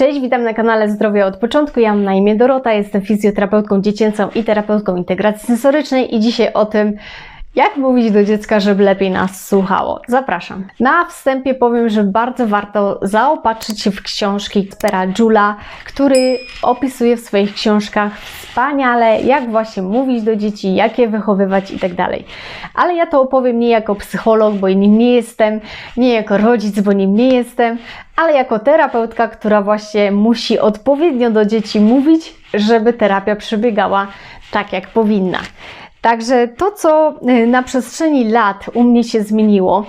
Cześć, witam na kanale Zdrowie od początku. Ja mam na imię Dorota, jestem fizjoterapeutką dziecięcą i terapeutką integracji sensorycznej i dzisiaj o tym, jak mówić do dziecka, żeby lepiej nas słuchało? Zapraszam. Na wstępie powiem, że bardzo warto zaopatrzyć się w książki Pera Jula, który opisuje w swoich książkach wspaniale, jak właśnie mówić do dzieci, jak je wychowywać itd. Ale ja to opowiem nie jako psycholog, bo nim nie jestem, nie jako rodzic, bo nim nie jestem, ale jako terapeutka, która właśnie musi odpowiednio do dzieci mówić, żeby terapia przebiegała tak, jak powinna. Także to, co y, na przestrzeni lat u mnie się zmieniło,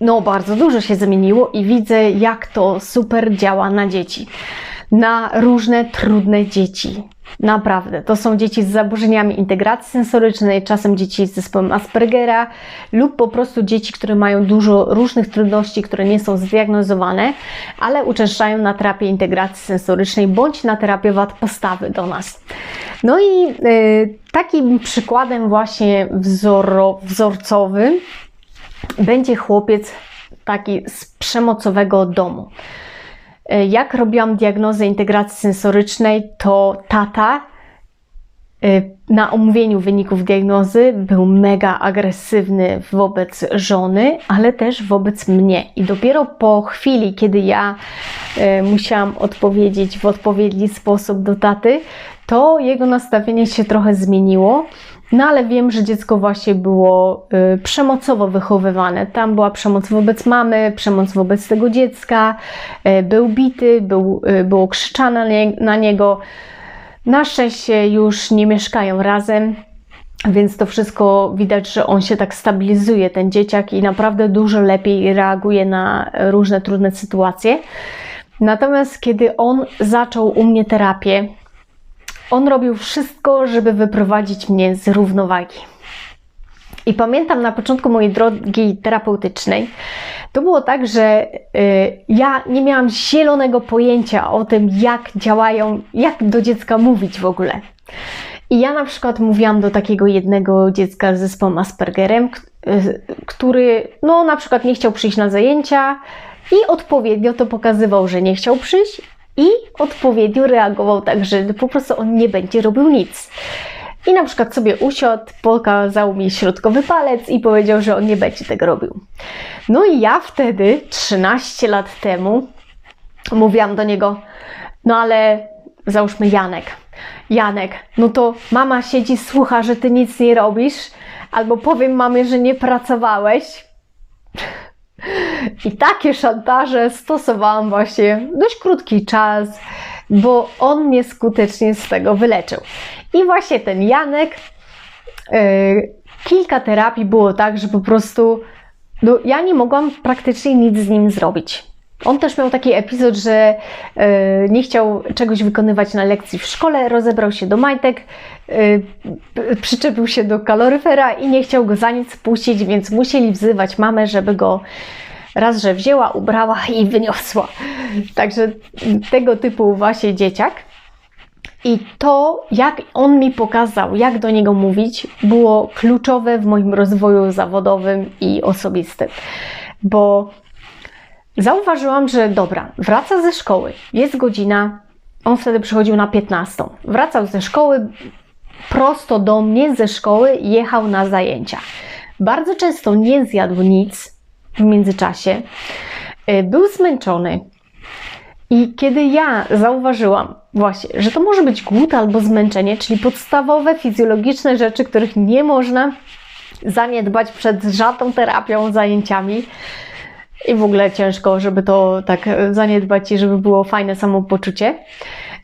no bardzo dużo się zmieniło i widzę, jak to super działa na dzieci. Na różne trudne dzieci. Naprawdę. To są dzieci z zaburzeniami integracji sensorycznej, czasem dzieci z zespołem Aspergera lub po prostu dzieci, które mają dużo różnych trudności, które nie są zdiagnozowane, ale uczęszczają na terapię integracji sensorycznej bądź na terapię wad postawy do nas. No i y, takim przykładem właśnie wzoro, wzorcowym będzie chłopiec taki z przemocowego domu. Y, jak robiłam diagnozę integracji sensorycznej, to tata y, na omówieniu wyników diagnozy był mega agresywny wobec żony, ale też wobec mnie. I dopiero po chwili, kiedy ja musiałam odpowiedzieć w odpowiedni sposób do taty, to jego nastawienie się trochę zmieniło. No ale wiem, że dziecko właśnie było y, przemocowo wychowywane. Tam była przemoc wobec mamy, przemoc wobec tego dziecka, y, był bity, był, y, było krzyczane na, nie, na niego. Na szczęście już nie mieszkają razem, więc to wszystko widać, że on się tak stabilizuje, ten dzieciak, i naprawdę dużo lepiej reaguje na różne trudne sytuacje. Natomiast kiedy on zaczął u mnie terapię, on robił wszystko, żeby wyprowadzić mnie z równowagi. I pamiętam na początku mojej drogi terapeutycznej, to było tak, że y, ja nie miałam zielonego pojęcia o tym, jak działają, jak do dziecka mówić w ogóle. I ja na przykład mówiłam do takiego jednego dziecka z zespołem Aspergerem, y, który no na przykład nie chciał przyjść na zajęcia i odpowiednio to pokazywał, że nie chciał przyjść i odpowiednio reagował tak, że po prostu on nie będzie robił nic. I na przykład sobie usiadł, pokazał mi środkowy palec i powiedział, że on nie będzie tego robił. No i ja wtedy, 13 lat temu, mówiłam do niego, no ale załóżmy Janek. Janek, no to mama siedzi, słucha, że ty nic nie robisz, albo powiem mamie, że nie pracowałeś. I takie szantaże stosowałam właśnie dość krótki czas, bo on mnie skutecznie z tego wyleczył. I właśnie ten Janek, yy, kilka terapii było tak, że po prostu no, ja nie mogłam praktycznie nic z nim zrobić. On też miał taki epizod, że yy, nie chciał czegoś wykonywać na lekcji w szkole, rozebrał się do majtek, yy, przyczepił się do kaloryfera i nie chciał go za nic puścić, więc musieli wzywać mamę, żeby go raz, że wzięła, ubrała i wyniosła. Także tego typu właśnie dzieciak. I to, jak on mi pokazał, jak do niego mówić, było kluczowe w moim rozwoju zawodowym i osobistym. Bo zauważyłam, że dobra, wraca ze szkoły, jest godzina, on wtedy przychodził na 15. Wracał ze szkoły, prosto do mnie ze szkoły jechał na zajęcia. Bardzo często nie zjadł nic, w międzyczasie, y, był zmęczony. I kiedy ja zauważyłam właśnie, że to może być głód albo zmęczenie, czyli podstawowe fizjologiczne rzeczy, których nie można zaniedbać przed żadną terapią, zajęciami, i w ogóle ciężko, żeby to tak zaniedbać i żeby było fajne samopoczucie.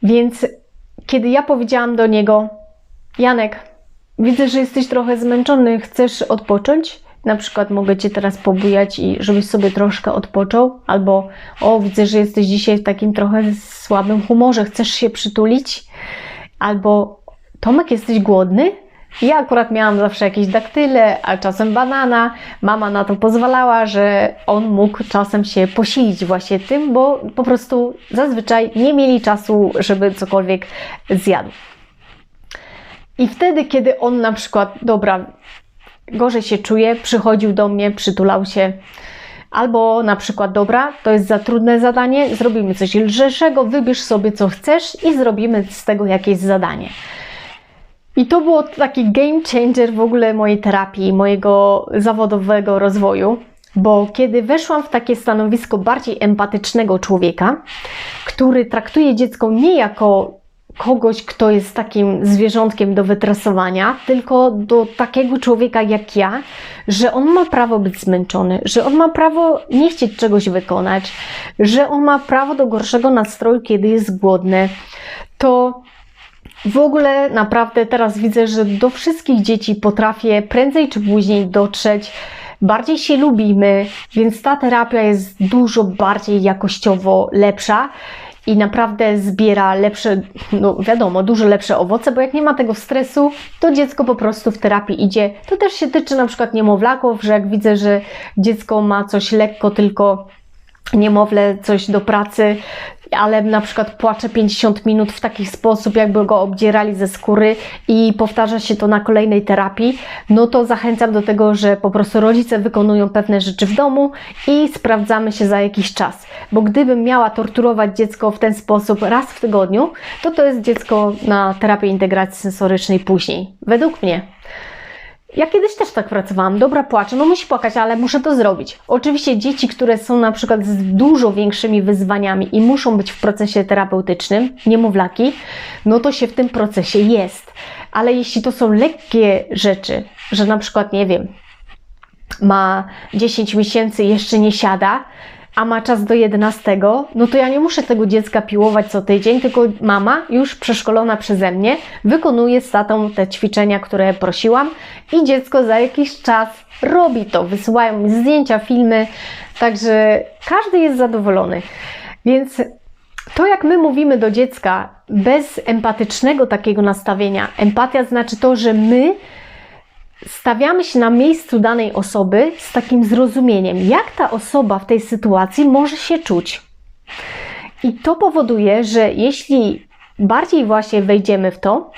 Więc kiedy ja powiedziałam do niego, Janek, widzę, że jesteś trochę zmęczony, chcesz odpocząć? na przykład mogę Cię teraz pobujać i żebyś sobie troszkę odpoczął, albo o, widzę, że jesteś dzisiaj w takim trochę słabym humorze, chcesz się przytulić, albo Tomek, jesteś głodny? Ja akurat miałam zawsze jakieś daktyle, a czasem banana. Mama na to pozwalała, że on mógł czasem się posilić właśnie tym, bo po prostu zazwyczaj nie mieli czasu, żeby cokolwiek zjadł. I wtedy, kiedy on na przykład, dobra, gorzej się czuje, przychodził do mnie, przytulał się, Albo na przykład, dobra, to jest za trudne zadanie, zrobimy coś lżejszego, wybierz sobie co chcesz i zrobimy z tego jakieś zadanie. I to było taki game changer w ogóle mojej terapii, mojego zawodowego rozwoju, bo kiedy weszłam w takie stanowisko bardziej empatycznego człowieka, który traktuje dziecko nie jako kogoś, kto jest takim zwierzątkiem do wytresowania, tylko do takiego człowieka jak ja, że on ma prawo być zmęczony, że on ma prawo nie chcieć czegoś wykonać, że on ma prawo do gorszego nastroju, kiedy jest głodny, to w ogóle naprawdę teraz widzę, że do wszystkich dzieci potrafię prędzej czy później dotrzeć. Bardziej się lubimy, więc ta terapia jest dużo bardziej jakościowo lepsza i naprawdę zbiera lepsze, no wiadomo, dużo lepsze owoce, bo jak nie ma tego stresu, to dziecko po prostu w terapii idzie. To też się tyczy na przykład niemowlaków, że jak widzę, że dziecko ma coś lekko, tylko niemowlę coś do pracy, ale na przykład płacze 50 minut w taki sposób, jakby go obdzierali ze skóry i powtarza się to na kolejnej terapii, no to zachęcam do tego, że po prostu rodzice wykonują pewne rzeczy w domu i sprawdzamy się za jakiś czas. Bo gdybym miała torturować dziecko w ten sposób raz w tygodniu, to to jest dziecko na terapię integracji sensorycznej później. Według mnie. Ja kiedyś też tak pracowałam. Dobra, płaczę, no musi płakać, ale muszę to zrobić. Oczywiście dzieci, które są na przykład z dużo większymi wyzwaniami i muszą być w procesie terapeutycznym, niemowlaki, no to się w tym procesie jest. Ale jeśli to są lekkie rzeczy, że na przykład, nie wiem, ma 10 miesięcy, jeszcze nie siada, a ma czas do 11, no to ja nie muszę tego dziecka piłować co tydzień, tylko mama, już przeszkolona przeze mnie, wykonuje z tatą te ćwiczenia, które prosiłam i dziecko za jakiś czas robi to. Wysyłają mi zdjęcia, filmy, także każdy jest zadowolony. Więc to, jak my mówimy do dziecka bez empatycznego takiego nastawienia, empatia znaczy to, że my stawiamy się na miejscu danej osoby z takim zrozumieniem, jak ta osoba w tej sytuacji może się czuć. I to powoduje, że jeśli bardziej właśnie wejdziemy w to,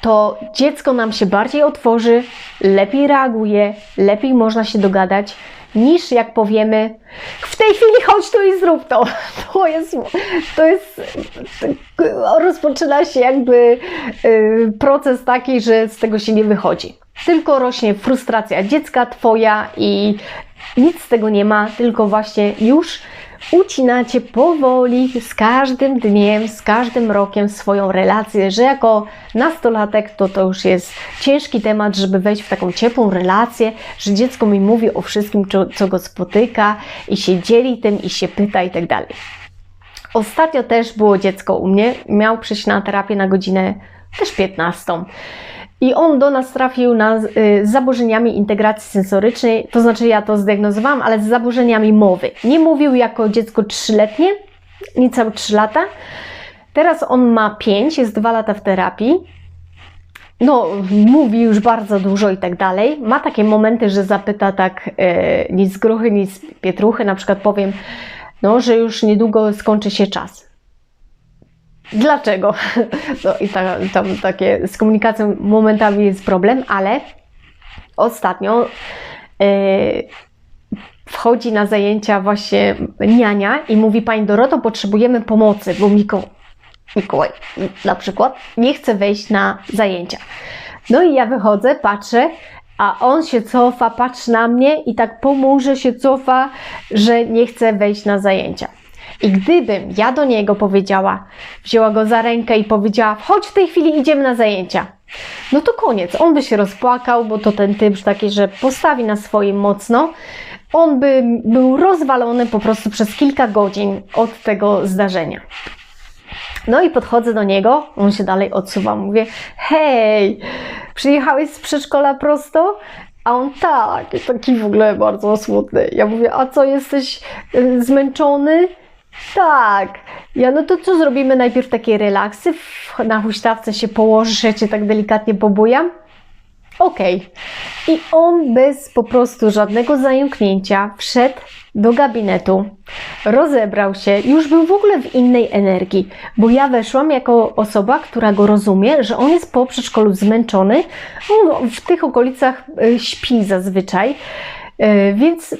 to dziecko nam się bardziej otworzy, lepiej reaguje, lepiej można się dogadać, niż jak powiemy w tej chwili chodź tu i zrób to. To jest, to jest rozpoczyna się jakby y, proces taki, że z tego się nie wychodzi. Tylko rośnie frustracja dziecka, twoja i nic z tego nie ma, tylko właśnie już ucinacie powoli z każdym dniem, z każdym rokiem swoją relację, że jako nastolatek to to już jest ciężki temat, żeby wejść w taką ciepłą relację, że dziecko mi mówi o wszystkim, co, co go spotyka i się dzieli tym i się pyta i tak dalej. Ostatnio też było dziecko u mnie, miał przyjść na terapię na godzinę też 15. I on do nas trafił na, y, z zaburzeniami integracji sensorycznej, to znaczy ja to zdiagnozowałam, ale z zaburzeniami mowy. Nie mówił jako dziecko trzyletnie, niecałe 3 lata. Teraz on ma 5, jest 2 lata w terapii. No, mówi już bardzo dużo i tak dalej. Ma takie momenty, że zapyta tak e, nic gruchy, nic pietruchy. Na przykład powiem, no, że już niedługo skończy się czas. Dlaczego? No i ta, tam takie z komunikacją momentami jest problem, ale ostatnio yy, wchodzi na zajęcia właśnie niania i mówi Pani Doroto, potrzebujemy pomocy, bo Miko, Mikołaj na przykład nie chce wejść na zajęcia. No i ja wychodzę, patrzę, a on się cofa, patrzy na mnie i tak po murze się cofa, że nie chce wejść na zajęcia. I gdybym ja do niego powiedziała, wzięła go za rękę i powiedziała, chodź w tej chwili idziemy na zajęcia, no to koniec. On by się rozpłakał, bo to ten typ taki, że postawi na swoim mocno. On by był rozwalony po prostu przez kilka godzin od tego zdarzenia. No i podchodzę do niego, on się dalej odsuwa. Mówię: Hej, przyjechałeś z przedszkola prosto? A on tak, taki w ogóle bardzo smutny. Ja mówię: A co, jesteś y, zmęczony? Tak. Ja, no to co zrobimy? Najpierw takie relaksy, na huśtawce się położysz, ja Cię tak delikatnie pobujam. Okej. Okay. I on bez po prostu żadnego zająknięcia wszedł do gabinetu, rozebrał się, już był w ogóle w innej energii, bo ja weszłam jako osoba, która go rozumie, że on jest po przedszkolu zmęczony, on w tych okolicach y, śpi zazwyczaj, y, więc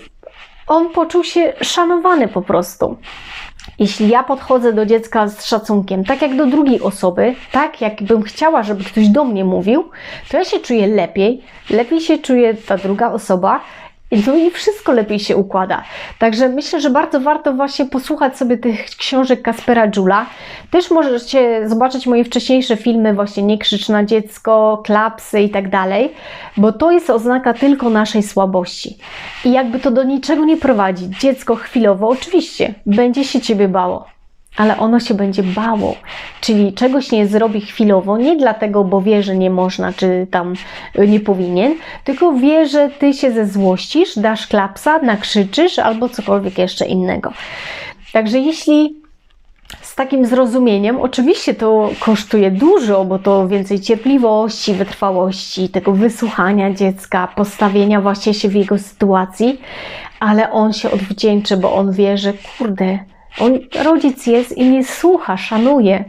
on poczuł się szanowany po prostu. Jeśli ja podchodzę do dziecka z szacunkiem, tak jak do drugiej osoby, tak jakbym chciała, żeby ktoś do mnie mówił, to ja się czuję lepiej, lepiej się czuje ta druga osoba. No i wszystko lepiej się układa. Także myślę, że bardzo warto właśnie posłuchać sobie tych książek Kaspera Jula. Też możecie zobaczyć moje wcześniejsze filmy, właśnie Nie krzycz na dziecko, klapsy i tak dalej, bo to jest oznaka tylko naszej słabości. I jakby to do niczego nie prowadzi. Dziecko chwilowo oczywiście będzie się ciebie bało ale ono się będzie bało, czyli czegoś nie zrobi chwilowo, nie dlatego, bo wie, że nie można, czy tam nie powinien, tylko wie, że ty się zezłościsz, dasz klapsa, nakrzyczysz albo cokolwiek jeszcze innego. Także jeśli z takim zrozumieniem, oczywiście to kosztuje dużo, bo to więcej cierpliwości, wytrwałości, tego wysłuchania dziecka, postawienia właśnie się w jego sytuacji, ale on się odwdzięczy, bo on wie, że kurde, on, rodzic jest i mnie słucha, szanuje.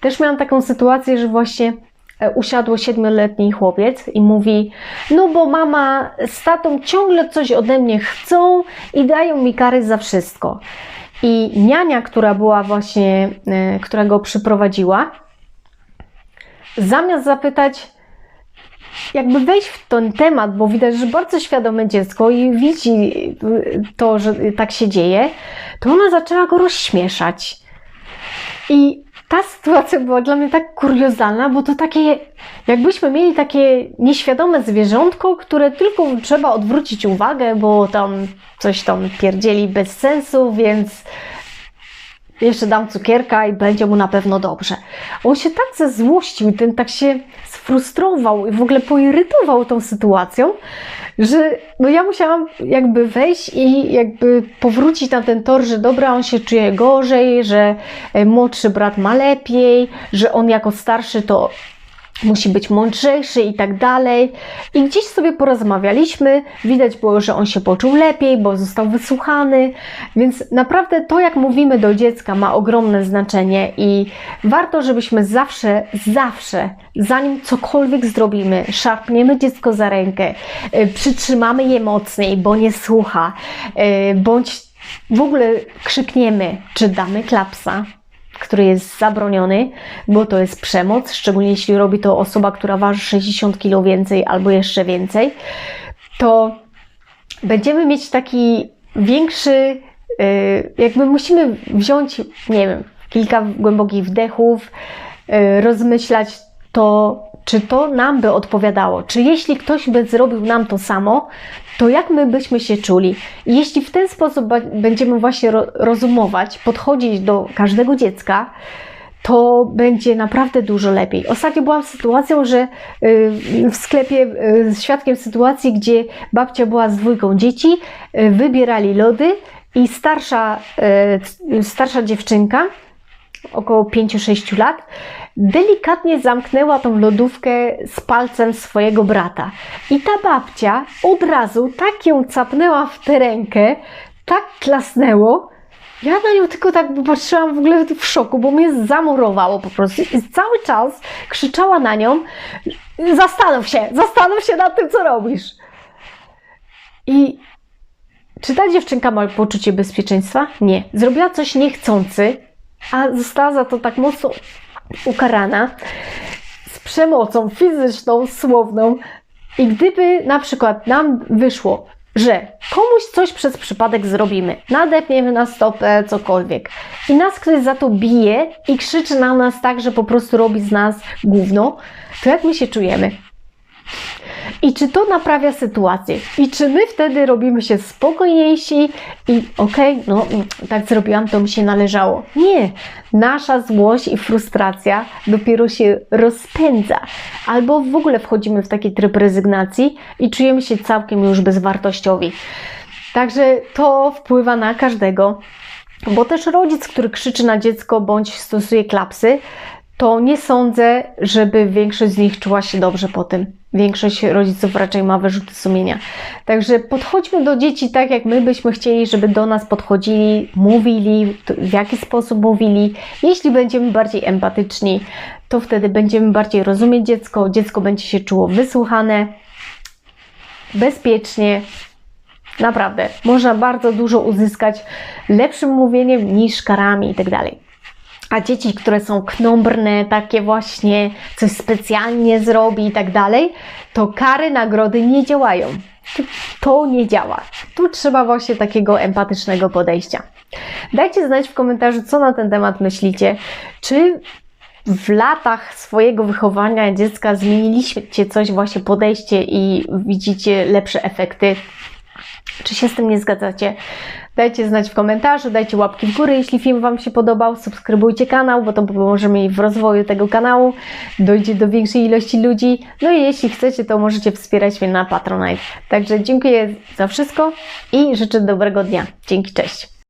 Też miałam taką sytuację, że właśnie e, usiadło siedmioletni chłopiec i mówi: No, bo mama z tatą ciągle coś ode mnie chcą i dają mi kary za wszystko. I niania, która była właśnie, e, która go przyprowadziła, zamiast zapytać, jakby wejść w ten temat, bo widać, że bardzo świadome dziecko i widzi to, że tak się dzieje, to ona zaczęła go rozśmieszać. I ta sytuacja była dla mnie tak kuriozalna, bo to takie, jakbyśmy mieli takie nieświadome zwierzątko, które tylko trzeba odwrócić uwagę, bo tam coś tam pierdzieli bez sensu, więc jeszcze dam cukierka i będzie mu na pewno dobrze. On się tak zezłościł, ten tak się sfrustrował i w ogóle poirytował tą sytuacją, że no ja musiałam jakby wejść i jakby powrócić na ten tor, że dobra, on się czuje gorzej, że e, młodszy brat ma lepiej, że on jako starszy to musi być mądrzejszy i tak dalej. I gdzieś sobie porozmawialiśmy, widać było, że on się poczuł lepiej, bo został wysłuchany, więc naprawdę to, jak mówimy do dziecka, ma ogromne znaczenie i warto, żebyśmy zawsze, zawsze, zanim cokolwiek zrobimy, szarpniemy dziecko za rękę, y, przytrzymamy je mocniej, bo nie słucha, y, bądź w ogóle krzykniemy, czy damy klapsa, który jest zabroniony, bo to jest przemoc, szczególnie jeśli robi to osoba, która waży 60 kg więcej albo jeszcze więcej, to będziemy mieć taki większy, y, jakby musimy wziąć, nie wiem, kilka głębokich wdechów, y, rozmyślać to, czy to nam by odpowiadało, czy jeśli ktoś by zrobił nam to samo, to jak my byśmy się czuli? Jeśli w ten sposób będziemy właśnie rozumować, podchodzić do każdego dziecka, to będzie naprawdę dużo lepiej. Ostatnio byłam sytuacją, że y, w sklepie y, świadkiem sytuacji, gdzie babcia była z dwójką dzieci, y, wybierali lody i starsza, starsza dziewczynka, około 5-6 lat, delikatnie zamknęła tą lodówkę z palcem swojego brata. I ta babcia od razu tak ją capnęła w tę rękę, tak klasnęło, ja na nią tylko tak patrzyłam w ogóle w szoku, bo mnie zamurowało po prostu. I cały czas krzyczała na nią: Zastanów się, zastanów się nad tym, co robisz. I czy ta dziewczynka ma poczucie bezpieczeństwa? Nie. Zrobiła coś niechcący, a została za to tak mocno ukarana z przemocą fizyczną, słowną. I gdyby na przykład nam wyszło, że komuś coś przez przypadek zrobimy, nadepniemy na stopę, cokolwiek, i nas ktoś za to bije i krzyczy na nas tak, że po prostu robi z nas gówno, to jak my się czujemy? I czy to naprawia sytuację? I czy my wtedy robimy się spokojniejsi i okej, okay, no tak zrobiłam, to mi się należało. Nie, nasza złość i frustracja dopiero się rozpędza. Albo w ogóle wchodzimy w taki tryb rezygnacji i czujemy się całkiem już bezwartościowi. Także to wpływa na każdego. Bo też rodzic, który krzyczy na dziecko bądź stosuje klapsy, to nie sądzę, żeby większość z nich czuła się dobrze po tym. Większość rodziców raczej ma wyrzuty sumienia. Także podchodźmy do dzieci tak, jak my byśmy chcieli, żeby do nas podchodzili, mówili, w jaki sposób mówili. Jeśli będziemy bardziej empatyczni, to wtedy będziemy bardziej rozumieć dziecko, dziecko będzie się czuło wysłuchane, bezpiecznie Naprawdę, można bardzo dużo uzyskać lepszym mówieniem niż karami i tak. A dzieci, które są knombrne, takie właśnie coś specjalnie zrobi i tak dalej, to kary, nagrody nie działają. To- nie działa. Tu trzeba właśnie takiego empatycznego podejścia. Dajcie znać w komentarzu, co na ten temat myślicie. Czy w latach swojego wychowania dziecka zmieniliście coś, właśnie podejście i widzicie lepsze efekty? Czy się z tym nie zgadzacie? Dajcie znać w komentarzu, dajcie łapki w górę, jeśli film Wam się podobał, subskrybujcie kanał, bo to pomoże mi w rozwoju tego kanału, dojdzie do większej ilości ludzi. No i jeśli chcecie, to możecie wspierać mnie na Patronite. Także dziękuję za wszystko i życzę dobrego dnia. Dzięki, cześć.